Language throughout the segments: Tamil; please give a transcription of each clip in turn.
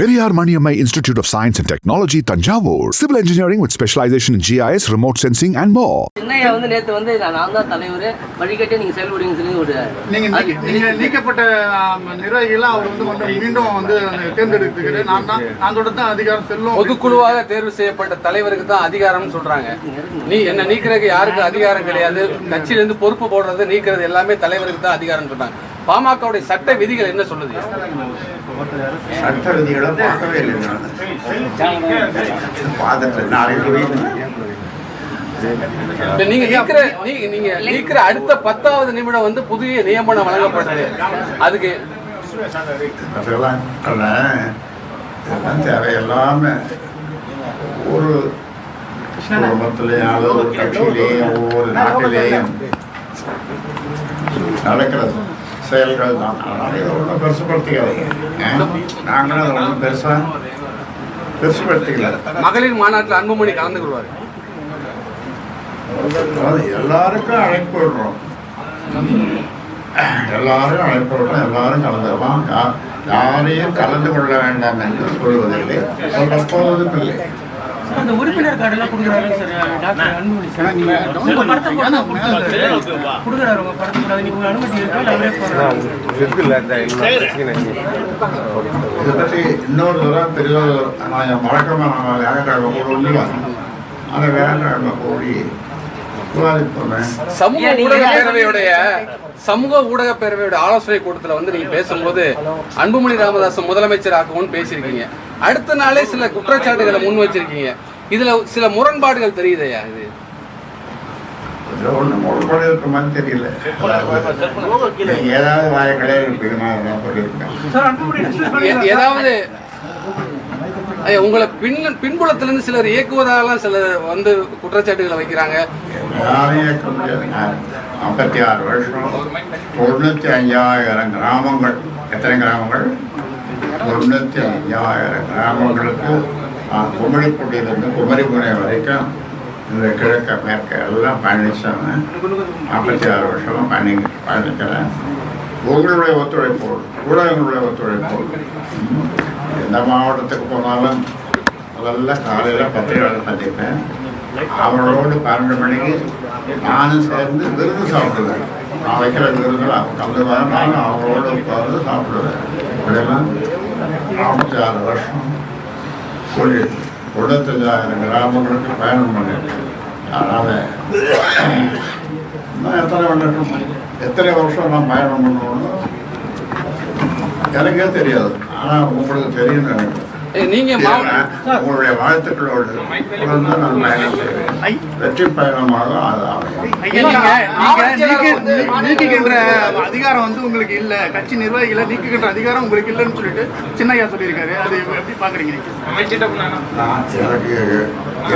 Periyar Maniammai Institute of Science and Technology, Tanjavur. Civil engineering with specialization in GIS, remote sensing, and more. Chinnaiya வந்து நேத்து வந்து நான் தான் தலைவர். வழிகட்டே நீங்க செயல்படுங்க சொல்லி ஒரு நீங்க நீங்க நீக்கப்பட்ட நிர்வாகிகளை அவர் வந்து கொண்டு மீண்டும் வந்து தேர்ந்தெடுத்துக்கிறது நான் தான் நான் தொடர்ந்து அதிகாரம் செல்லும். பொதுக்குழுவாக தேர்வு செய்யப்பட்ட தலைவருக்கு தான் அதிகாரம்னு சொல்றாங்க. நீ என்ன நீக்கிறதுக்கு யாருக்கு அதிகாரம் கிடையாது. கட்சியில இருந்து பொறுப்பு போடுறது நீக்கிறது எல்லாமே தலைவருக்கு தான் அதிகாரம் சொல்றாங்க. பாமகவுடைய சட்ட விதிகள் என்ன சொல்லுது? சட்ட விதிகளை பார்க்கவே இல்லை நீங்க நீக்கிற நீ- நீங்க நீக்கிற அடுத்த பத்தாவது நிமிடம் வந்து புதிய நியமனம் வழங்கப்படுது அதுக்கு தேவையில்லாம ஒரு குடும்பத்திலேயும் அல்லது ஒரு கட்சியிலேயும் ஒவ்வொரு நாட்டிலேயும் நடக்கிறது. செயல்கள் தான். அதனால இதை ஒன்றும் பெருசுப்படுத்திக்காதீங்க நாங்களும் அதை ஒன்றும் பெருசா பெருசுப்படுத்திக்கல மகளிர் மாநாட்டில் அன்புமணி கலந்து கொள்வார். எல்லாருக்கும் அழைப்பு விடுறோம். எல்லாரும் அழைப்பு விடுறோம். எல்லாரும் யா- யாரையும் கலந்து கொள்ள வேண்டாம் என்று சொல்வதில்லை. சொல்ல போவதும் இல்லை. அந்த உறுப்பினர் கார்டு எல்லாம் கொடுக்குறாரு சார் டாக்டர் அன்புமணி சார். உங்க படத்தை போட்டு கொடுக்குறாரு. உங்க படத்தை கூட நீங்க அனுமதி இருக்கா இல்ல அவரே போடுறாரு. இதை பற்றி இன்னொரு தடவை பெரிய நான் வழக்கமாக நம்ம வியாழக்கிழமை கூட இல்லையா? அந்த வியாழக்கிழமை கூடி சமூக ஊடக பேரவையுடைய சமூக ஊடக பேரவையோட ஆலோசனை கூட்டத்துல வந்து நீங்க பேசும்போது அன்புமணி ராமதாஸ் முதலமைச்சர் ஆக்குவோம்னு பேசியிருக்கீங்க. அடுத்த நாளே சில குற்றச்சாட்டுகளை முன் வச்சிருக்கீங்க. இதுல சில முரண்பாடுகள் தெரியுதையா இது? ஒன்றும் முழுப்படி இருக்கிற மாதிரி தெரியல. நீங்க ஏதாவது உங்களை பின் பின்புலத்திலிருந்து சிலர் இயக்குவதாலாம் சிலர் வந்து குற்றச்சாட்டுகளை வைக்கிறாங்க. யாரையும் முடியாது ஐம்பத்தி ஆறு வருஷம். தொண்ணூற்றி ஐயாயிரம் கிராமங்கள். எத்தனை கிராமங்கள்? தொண்ணூற்றி ஐயாயிரம் கிராமங்களுக்கு. நான் குமரிப்பட்டியிலிருந்து குமரிமுனை வரைக்கும் இந்த கிழக்க மேற்க எல்லாம் பயணிச்சாங்க. ஐம்பத்தி ஆறு வருஷமாக பயணி பயணிக்கிறேன். உங்களுடைய ஒத்துழைப்போடு ஊடகங்களுடைய ஒத்துழைப்போடு. எந்த மாவட்டத்துக்கு போனாலும் முதல்ல காலையில் பத்திரிகையாளர் சந்திப்பேன். அவரோடு பன்னெண்டு மணிக்கு நானும் சேர்ந்து விருது சாப்பிடுவேன். நான் வைக்கிற விருதுல அவங்க கலந்து வர நானும் அவங்களோட உட்கார்ந்து சாப்பிடுவேன். இப்படியெல்லாம் நாற்பத்தி ஆறு வருஷம் சொல்லி தொண்ணூத்தஞ்சாயிரம் கிராமங்களுக்கு பயணம் பண்ணியிருக்கேன். அதனால் நான் எத்தனை வருஷம் எத்தனை வருஷம் நான் பயணம் பண்ணணும் எனக்கே தெரியாது. ஆனால் உங்களுக்கு ஏய், நீங்க உங்களுடைய வாழ்த்துக்களோடு தொடர்ந்து நான் பயணம் செய்வேன் வெற்றி பயணமாக அது நீக்குகின்ற அதிகாரம் வந்து உங்களுக்கு இல்ல. கட்சி நிர்வாகிகளை நீக்குகின்ற அதிகாரம் உங்களுக்கு இல்லைன்னு சொல்லிட்டு சின்னையா சொல்லியிருக்காரு. அது எப்படி பாக்குறீங்க எனக்கு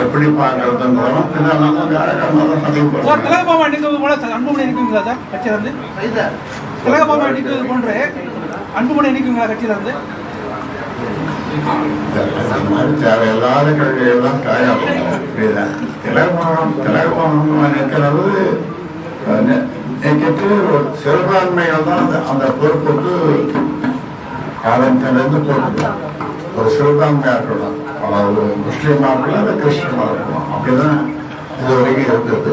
எப்படி பார்க்கறதுங்கிறோம் பின்னர் நம்ம வியாழக்கிழமை தான் பதிவு சார் பண்ணுவேன் திலக பாபா நீக்குவது போல சார் அன்புமணி நீக்குவீங்களா சார் கட்சியில இருந்து திலக பாபா நீக்குவது போன்று அன்புமணி நீக்குவீங்களா கட்சியில இருந்து? தேவையில்லாத கல்வியெல்லாம் புரியுதா? திலகமாக திலகமாக நிற்கிறது என்கிட்ட ஒரு சிறுபான்மைகள் தான் அந்த அந்த பொறுப்புக்கு காலத்திலிருந்து பொறுப்பு ஒரு சிறுபான்மையாக இருக்கணும் அதாவது முஸ்லீமாக இருக்கலாம் இல்லை கிறிஸ்டியனாக இருக்கணும் அப்படிதான் இது வரைக்கும் இருந்தது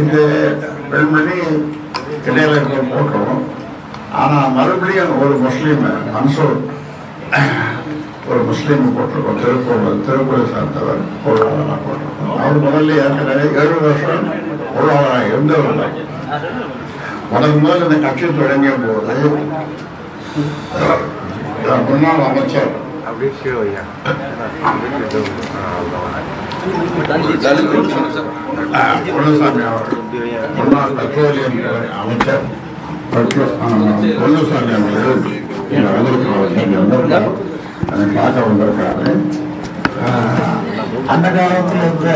இந்த பெண்மணி இடையில இருக்க போட்டோம் ஆனால் மறுபடியும் ஒரு முஸ்லீம் மன்சூர் ஒரு முஸ்லீம் போட்டிருக்கோம். திருப்பூர் திருப்பூரை சார்ந்தவர் பொருளாளராக போட்டிருக்கோம். அவர் முதல்ல ஏற்கனவே ஏழு வருஷம் பொருளாளராக இருந்தவர் தான். முதல் முதல் இந்த கட்சி தொடங்கிய போது முன்னாள் அமைச்சர் பொன்னுசாமி அவர்கள். முன்னாள் பெட்ரோலியம் அமைச்சர் பொன்னுசாமி அவர்கள். அதை பார்க்க அந்த இருந்து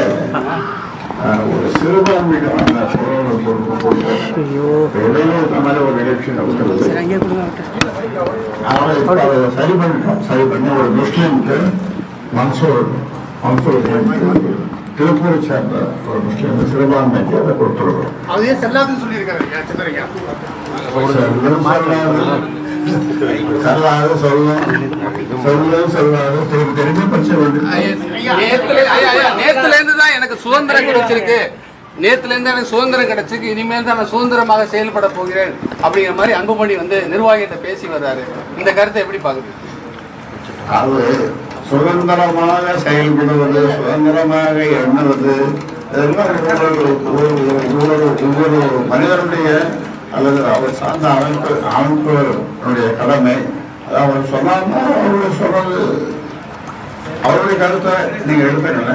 பொறுப்பு போட்டு இடையில ஒரு எலெக்ஷன் சரி பண்ணிட்டோம் சரி பண்ணி ஒரு முஸ்லீமுக்கு மன்சூர் திருப்பூரை சேர்ந்த ஒரு முஸ்லீம் சிறுபான்மைக்கு அதை கொடுத்துருக்கோம் அதையே செல்லாதுன்னு சொல்லியிருக்காரு? சொல்லாது சொல்லும். சொல்லும் சொல்லாது. ஐயா, நேத்துல இருந்து தான் எனக்கு சுதந்திரம் கிடைச்சிருக்கு. நேத்துல இருந்து எனக்கு சுதந்திரம் கிடைச்சிருக்கு. இனிமேல் தான் நான் சுதந்திரமாக செயல்பட போகிறேன் அப்படிங்கிற மாதிரி அன்புமணி வந்து நிர்வாகிகிட்ட பேசி வர்றாரு. இந்த கருத்தை எப்படி பாக்குது அது சுதந்திரமாக செயல்படுவது சுதந்திரமாக எண்ணுவது இதெல்லாம் ஒவ்வொரு ஒவ்வொரு ஒவ்வொரு மனிதனுடைய அல்லது அவர் சார்ந்த அமைப்பு அமைப்புடைய கடமை. அது அவர் சொன்னார்னா அவருடைய சொன்னது அவருடைய கருத்தை நீங்க எடுத்துக்கல